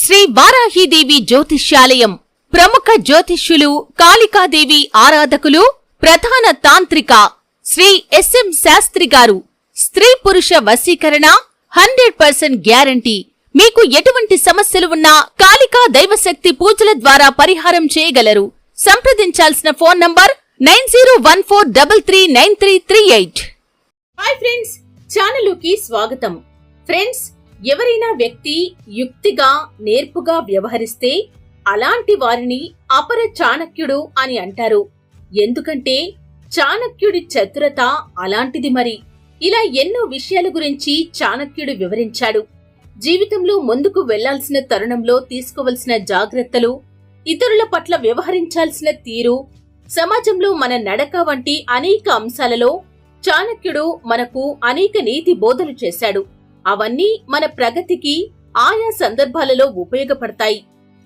శ్రీ వారాహీదేవి జ్యోతిష్యాలయం. ప్రముఖ జ్యోతిష్యులు కాళికాదేవి ఆరాధకులు ప్రధాన తాంత్రిక శ్రీ ఎస్ఎం శాస్త్రి గారు. స్త్రీ పురుష వశీకరణ హండ్రెడ్ పర్సెంట్ గ్యారంటీ. మీకు ఎటువంటి సమస్యలు ఉన్నా కాళికా దైవశక్తి పూజల ద్వారా పరిహారం చేయగలరు. సంప్రదించాల్సిన phone number nine zero one four double three nine three three eight. Hi friends ఛానలుకి స్వాగతం. ఫ్రెండ్స్ ఎవరైనా వ్యక్తి యుక్తిగా నేర్పుగా వ్యవహరిస్తే అలాంటి వారిని అపర చాణక్యుడు అని అంటారు. ఎందుకంటే చాణక్యుడి చతురత అలాంటిది మరి. ఇలా ఎన్నో విషయాల గురించి చాణక్యుడు వివరించాడు. జీవితంలో ముందుకు వెళ్ళాల్సిన తరుణంలో తీసుకోవలసిన జాగ్రత్తలు ఇతరుల పట్ల వ్యవహరించాల్సిన తీరు సమాజంలో మన నడక వంటి అనేక అంశాలలో చాణక్యుడు మనకు అనేక నీతి బోధలు చేశాడు. అవన్నీ మన ప్రగతికి ఆయా సందర్భాలలో ఉపయోగపడతాయి.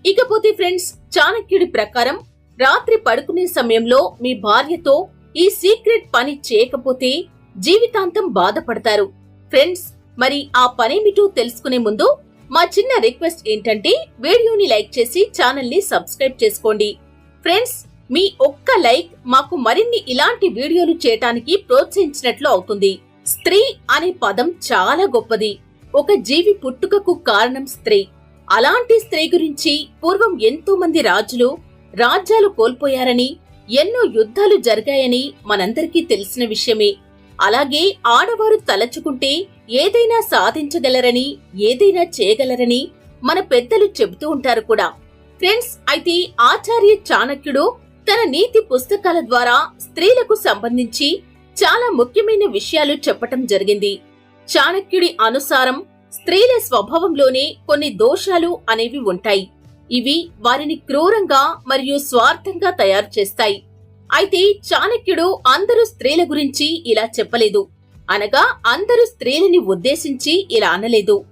ఇకపోతే ఫ్రెండ్స్ చాణక్యుడి ప్రకారం రాత్రి పడుకునే సమయంలో మీ భార్యతో ఈ సీక్రెట్ పని చేయకపోతే జీవితాంతం బాధపడతారు. ఫ్రెండ్స్ మరి ఆ పనేమిటో తెలుసుకునే ముందు మా చిన్న రిక్వెస్ట్ ఏంటంటే వీడియోని లైక్ చేసి ఛానల్ని సబ్స్క్రైబ్ చేసుకోండి. ఫ్రెండ్స్ మీ ఒక్క లైక్ మాకు మరిన్ని ఇలాంటి వీడియోలు చేయటానికి ప్రోత్సహించినట్లు అవుతుంది. స్త్రీ అనే పదం చాలా గొప్పది. ఒక జీవి పుట్టుకకు కారణం స్త్రీ. అలాంటి స్త్రీ గురించి పూర్వం ఎంతో మంది రాజులు రాజ్యాలు కోల్పోయారని ఎన్నో యుద్ధాలు జరిగాయని మనందరికీ తెలిసిన విషయమే. అలాగే ఆడవారు తలచుకుంటే ఏదైనా సాధించగలరని ఏదైనా చేయగలరని మన పెద్దలు చెబుతూ ఉంటారు కూడా. ఫ్రెండ్స్ అయితే ఆచార్య చాణక్యుడు తన నీతి పుస్తకాల ద్వారా స్త్రీలకు సంబంధించి చాలా ముఖ్యమైన విషయాలు చెప్పటం జరిగింది. చాణక్యుడి అనుసారం స్త్రీల స్వభావంలోనే కొన్ని దోషాలు అనేవి ఉంటాయి. ఇవి వారిని క్రూరంగా మరియు స్వార్థంగా తయారు చేస్తాయి. అయితే చాణక్యుడు అందరూ స్త్రీల గురించి ఇలా చెప్పలేదు. అనగా అందరూ స్త్రీలని ఉద్దేశించి ఇలా అనలేదు.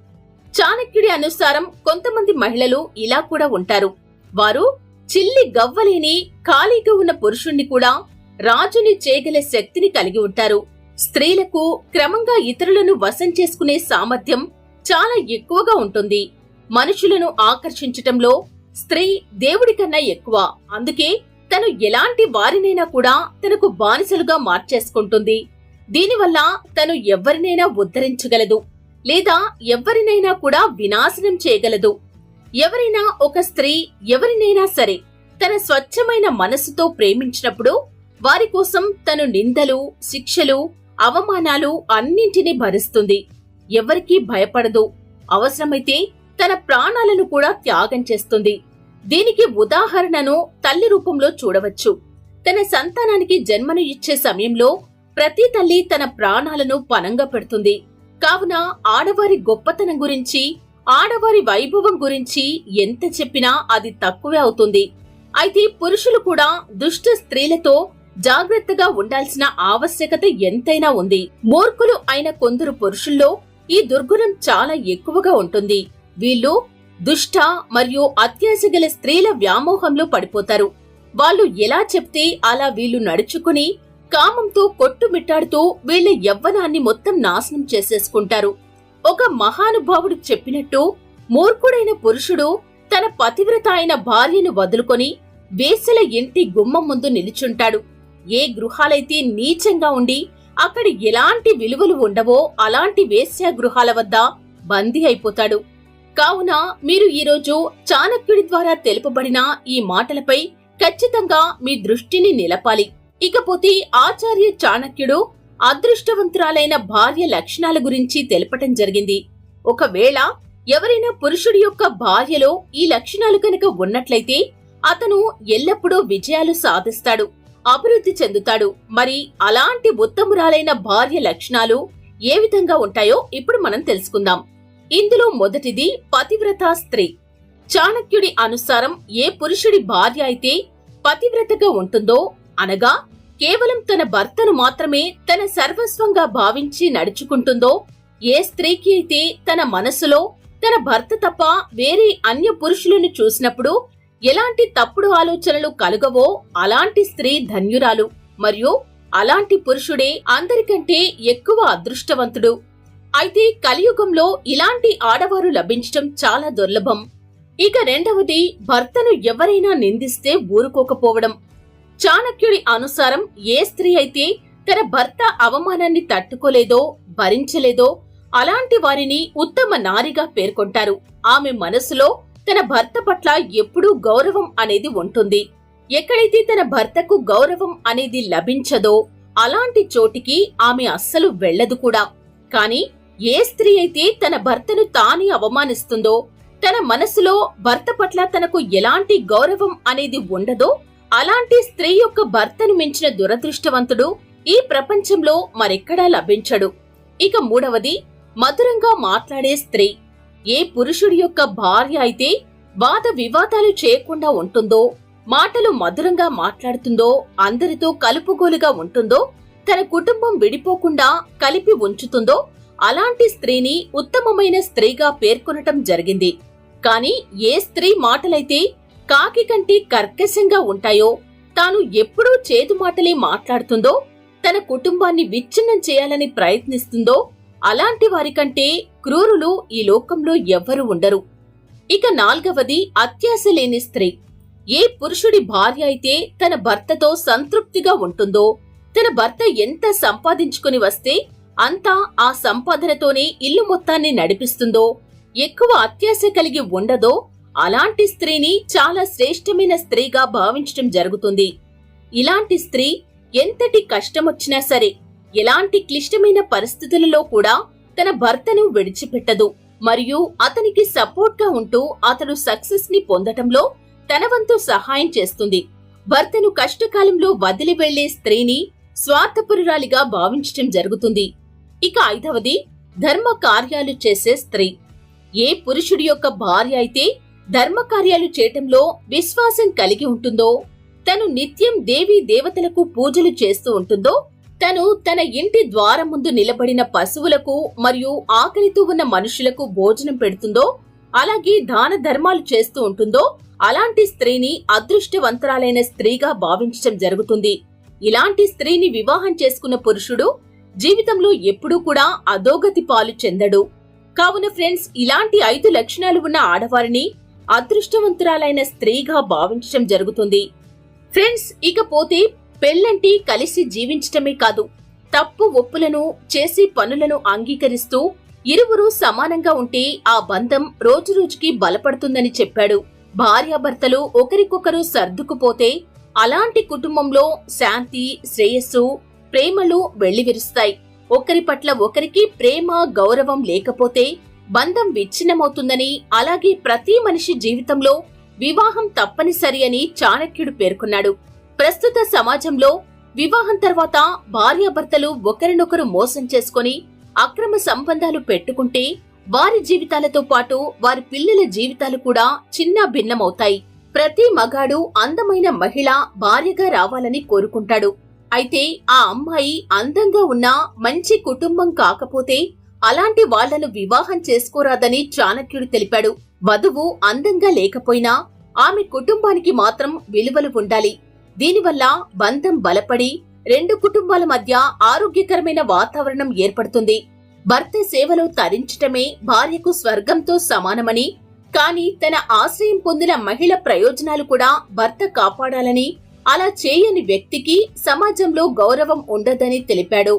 చాణక్యుడి అనుసారం కొంతమంది మహిళలు ఇలా కూడా ఉంటారు. వారు చిల్లి గవ్వలేని ఖాళీగా ఉన్న పురుషుణ్ణి కూడా రాజుని చేయగల శక్తిని కలిగి ఉంటారు. స్త్రీలకు క్రమంగా ఇతరులను వశం చేసుకునే సామర్థ్యం చాలా ఎక్కువగా ఉంటుంది. మనుషులను ఆకర్షించటంలో స్త్రీ దేవుడి కన్నా ఎక్కువ. అందుకే తను ఎలాంటి వారినైనా కూడా తనకు బానిసలుగా మార్చేసుకుంటుంది. దీనివల్ల తను ఎవరినైనా ఉద్ధరించగలదు. లేదా ఎవరినైనా కూడా వినాశనం చేయగలదు. ఎవరైనా ఒక స్త్రీ ఎవరినైనా సరే తన స్వచ్ఛమైన మనస్సుతో ప్రేమించినప్పుడు వారి కోసం తను నిందలు శిక్షలు అవమానాలు అన్నింటినీ భరిస్తుంది. ఎవరికీ భయపడదు. అవసరమైతే తన ప్రాణాలను కూడా త్యాగం చేస్తుంది. దీనికి ఉదాహరణను తల్లి రూపంలో చూడవచ్చు. తన సంతానానికి జన్మను ఇచ్చే సమయంలో ప్రతి తల్లి తన ప్రాణాలను పనంగా పెడుతుంది. కావున ఆడవారి గొప్పతనం గురించి ఆడవారి వైభవం గురించి ఎంత చెప్పినా అది తక్కువే అవుతుంది. అయితే పురుషులు కూడా దుష్ట స్త్రీలతో జాగ్రత్తగా ఉండాల్సిన ఆవశ్యకత ఎంతైనా ఉంది. మూర్ఖులు అయిన కొందరు పురుషుల్లో ఈ దుర్గుణం చాలా ఎక్కువగా ఉంటుంది. వీళ్ళు దుష్ట మరియు అత్యాశ గల స్త్రీల వ్యామోహంలో పడిపోతారు. వాళ్ళు ఎలా చెప్తే అలా వీళ్ళు నడుచుకుని కామంతో కొట్టుమిట్టాడుతూ వీళ్ళ యవ్వనాన్ని మొత్తం నాశనం చేసేసుకుంటారు. ఒక మహానుభావుడు చెప్పినట్టు మూర్ఖుడైన పురుషుడు తన పతివ్రత అయిన భార్యను వదులుకొని వేసల ఇంటి గుమ్మం ముందు నిలుచుంటాడు. ఏ గృహాలైతే నీచంగా ఉండి అక్కడ ఎలాంటి విలువలు ఉండవో అలాంటి వేశ్యా గృహాల వద్ద బందీ అయిపోతాడు. కావున మీరు ఈరోజు చాణక్యుడి ద్వారా తెలుపబడిన ఈ మాటలపై ఖచ్చితంగా మీ దృష్టిని నిలపాలి. ఇకపోతే ఆచార్య చాణక్యుడు అదృష్టవంతురాలైన భార్య లక్షణాల గురించి తెలపటం జరిగింది. ఒకవేళ ఎవరైనా పురుషుడి యొక్క భార్యలో ఈ లక్షణాలు కనుక ఉన్నట్లయితే అతను ఎల్లప్పుడూ విజయాలు సాధిస్తాడు. అభివృద్ధి చెందుతాడు. మరి అలాంటి ఉత్తమురాలైన భార్య లక్షణాలు ఏ విధంగా ఉంటాయో ఇప్పుడు మనం తెలుసుకుందాం. ఇందులో మొదటిది పతివ్రత స్త్రీ. చాణక్యుడి అనుసారం ఏ పురుషుడి భార్య అయితే పతివ్రతగా ఉంటుందో అనగా కేవలం తన భర్తను మాత్రమే తన సర్వస్వంగా భావించి నడుచుకుంటుందో ఏ స్త్రీకి అయితే తన మనసులో తన భర్త తప్ప వేరే అన్య పురుషులను చూసినప్పుడు ఎలాంటి తప్పుడు ఆలోచనలు కలుగవో అలాంటి స్త్రీ ధన్యురాలు మరియు అలాంటి పురుషుడే అందరికంటే ఎక్కువ అదృష్టవంతుడు. అయితే కలియుగంలో ఇలాంటి ఆడవారు లభించటం చాలా దుర్లభం. ఇక రెండవది భర్తను ఎవరైనా నిందిస్తే ఊరుకోకపోవడం. చాణక్యుడి అనుసారం ఏ స్త్రీ అయితే తన భర్త అవమానాన్ని తట్టుకోలేదో భరించలేదో అలాంటి వారిని ఉత్తమ నారిగా పేర్కొంటారు. ఆమె మనసులో తన భర్త పట్ల ఎప్పుడూ గౌరవం అనేది ఉంటుంది. ఎక్కడైతే తన భర్తకు గౌరవం అనేది లభించదో అలాంటి చోటికి ఆమె అస్సలు వెళ్ళదు కూడా. కాని ఏ స్త్రీ అయితే తన భర్తను తానే అవమానిస్తుందో తన మనసులో భర్త పట్ల తనకు ఎలాంటి గౌరవం అనేది ఉండదో అలాంటి స్త్రీ యొక్క భర్తను మించిన దురదృష్టవంతుడు ఈ ప్రపంచంలో మరెక్కడా లభించడు. ఇక మూడవది మధురంగా మాట్లాడే స్త్రీ. ఏ పురుషుడి యొక్క భార్య అయితే వాద వివాదాలు చేయకుండా ఉంటుందో మాటలు మధురంగా మాట్లాడుతుందో అందరితో కలుపుగోలుగా ఉంటుందో తన కుటుంబం విడిపోకుండా కలిపి ఉంచుతుందో అలాంటి స్త్రీని ఉత్తమమైన స్త్రీగా పేర్కొనటం జరిగింది. కాని ఏ స్త్రీ మాటలైతే కాకి కంటే కర్కశంగా ఉంటాయో తాను ఎప్పుడూ చేదు మాటలే మాట్లాడుతుందో తన కుటుంబాన్ని విచ్ఛిన్నం చేయాలని ప్రయత్నిస్తుందో అలాంటి వారికంటే క్రూరులు ఈ లోకంలో ఎవ్వరూ ఉండరు. ఇక నాల్గవది అత్యాశ లేని స్త్రీ. ఏ పురుషుడి భార్య అయితే తన భర్తతో సంతృప్తిగా ఉంటుందో తన భర్త ఎంత సంపాదించుకుని వస్తే అంతా ఆ సంపాదనతోనే ఇల్లు మొత్తాన్ని నడిపిస్తుందో ఎక్కువ అత్యాశ కలిగి ఉండదో అలాంటి స్త్రీని చాలా శ్రేష్టమైన స్త్రీగా భావించటం జరుగుతుంది. ఇలాంటి స్త్రీ ఎంతటి కష్టమొచ్చినా సరే ఎలాంటి క్లిష్టమైన పరిస్థితులలో కూడా తన భర్తను విడిచిపెట్టదు. మరియు అతనికి సపోర్ట్గా ఉంటూ అతడు సక్సెస్ని పొందటంలో తన వంతు సహాయం చేస్తుంది. భర్తను కష్టకాలంలో వదిలి వెళ్ళే స్త్రీని స్వార్థపరురాలిగా భావించటం జరుగుతుంది. ఇక ఐదవది ధర్మ కార్యాలు చేసే స్త్రీ. ఏ పురుషుడి యొక్క భార్య అయితే ధర్మ కార్యాలు చేయటంలో విశ్వాసం కలిగి ఉంటుందో తను నిత్యం దేవీ దేవతలకు పూజలు చేస్తూ ఉంటుందో తను తన ఇంటి ద్వారం ముందు నిలబడిన పశువులకు మరియు ఆకలితో ఉన్న మనుషులకు భోజనం పెడుతుందో అలాగే దాన ధర్మాలు చేస్తూ ఉంటుందో అలాంటి స్త్రీని అదృష్టవంతరాలైన స్త్రీగా భావించటం జరుగుతుంది. ఇలాంటి స్త్రీని వివాహం చేసుకున్న పురుషుడు జీవితంలో ఎప్పుడూ కూడా అధోగతి పాలు చెందడు. కావున ఫ్రెండ్స్ ఇలాంటి ఐదు లక్షణాలు ఉన్న ఆడవారిని అదృష్టవంతురాలైన స్త్రీగా భావించటం జరుగుతుంది. ఫ్రెండ్స్ ఇకపోతే పెళ్ళంటి కలిసి జీవించటమే కాదు తప్పు ఒప్పులను చేసి పనులను అంగీకరిస్తూ ఇరువురు సమానంగా ఉంటే ఆ బంధం రోజురోజుకి బలపడుతుందని చెప్పాడు. భార్యాభర్తలు ఒకరికొకరు సర్దుకుపోతే అలాంటి కుటుంబంలో శాంతి శ్రేయస్సు ప్రేమలు వెళ్ళివిరుస్తాయి ఒకరి పట్ల ఒకరికి ప్రేమ గౌరవం లేకపోతే బంధం విచ్ఛిన్నమవుతుందని అలాగే ప్రతి మనిషి జీవితంలో వివాహం తప్పనిసరి అని చాణక్యుడు పేర్కొన్నాడు. ప్రస్తుత సమాజంలో వివాహం తర్వాత భార్యాభర్తలు ఒకరినొకరు మోసం చేసుకొని అక్రమ సంబంధాలు పెట్టుకుంటే వారి జీవితాలతో పాటు వారి పిల్లల జీవితాలు కూడా చిన్న భిన్నమవుతాయి. ప్రతి మగాడు అందమైన మహిళ భార్యగా రావాలని కోరుకుంటాడు. అయితే ఆ అమ్మాయి అందంగా ఉన్నా మంచి కుటుంబం కాకపోతే అలాంటి వాళ్ళను వివాహం చేసుకోరాదని చాణక్యుడు తెలిపాడు. వధువు అందంగా లేకపోయినా ఆమె కుటుంబానికి మాత్రం విలువలు ఉండాలి. దీనివల్ల బంధం బలపడి రెండు కుటుంబాల మధ్య ఆరోగ్యకరమైన వాతావరణం ఏర్పడుతుంది. భర్త సేవలో తరించటమే భార్యకు స్వర్గంతో సమానమని కానీ తన ఆశ్రయం పొందిన మహిళ ప్రయోజనాలు కూడా భర్త కాపాడాలని అలా చేయని వ్యక్తికి సమాజంలో గౌరవం ఉండదని తెలిపాడు.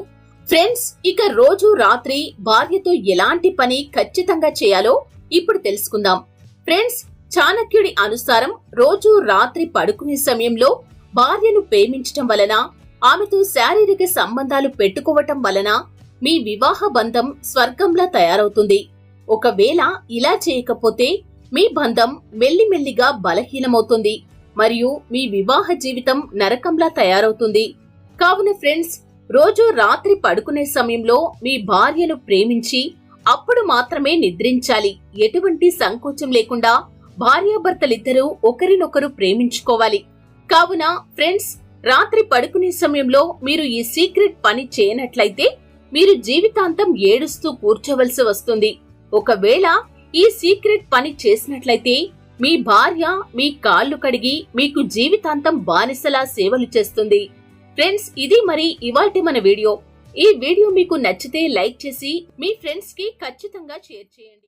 ఫ్రెండ్స్ ఇక రోజు రాత్రి భార్యతో ఎలాంటి పని ఖచ్చితంగా చేయాలో ఇప్పుడు తెలుసుకుందాం. ఫ్రెండ్స్ చాణక్యుడి అనుసారం రోజు రాత్రి పడుకునే సమయంలో భార్యను ప్రేమించటం వలన ఆమెతో శారీరక సంబంధాలు పెట్టుకోవటం వలన మీ వివాహ బంధం స్వర్గంలా తయారవుతుంది. ఒకవేళ ఇలా చేయకపోతే మీ బంధం మెల్లిమెల్లిగా బలహీనమవుతుంది మరియు మీ వివాహ జీవితం నరకంలా తయారవుతుంది. కావున ఫ్రెండ్స్ రోజు రాత్రి పడుకునే సమయంలో మీ భార్యను ప్రేమించి అప్పుడు మాత్రమే నిద్రించాలి. ఎటువంటి సంకోచం లేకుండా భార్యాభర్తలిద్దరూ ఒకరినొకరు ప్రేమించుకోవాలి. కావున ఫ్రెండ్స్ రాత్రి పడుకునే సమయంలో మీరు ఈ సీక్రెట్ పని చేయనట్లయితే మీరు జీవితాంతం ఏడుస్తూ కూర్చోవలసి వస్తుంది. ఒకవేళ ఈ సీక్రెట్ పని చేసినట్లయితే మీ భార్య మీ కాళ్ళు కడిగి మీకు జీవితాంతం బానిసలా సేవలు చేస్తుంది. ఫ్రెండ్స్ ఇది మరి ఇవాల్టి మన వీడియో. ఈ వీడియో మీకు నచ్చితే లైక్ చేసి మీ ఫ్రెండ్స్కి ఖచ్చితంగా షేర్ చేయండి.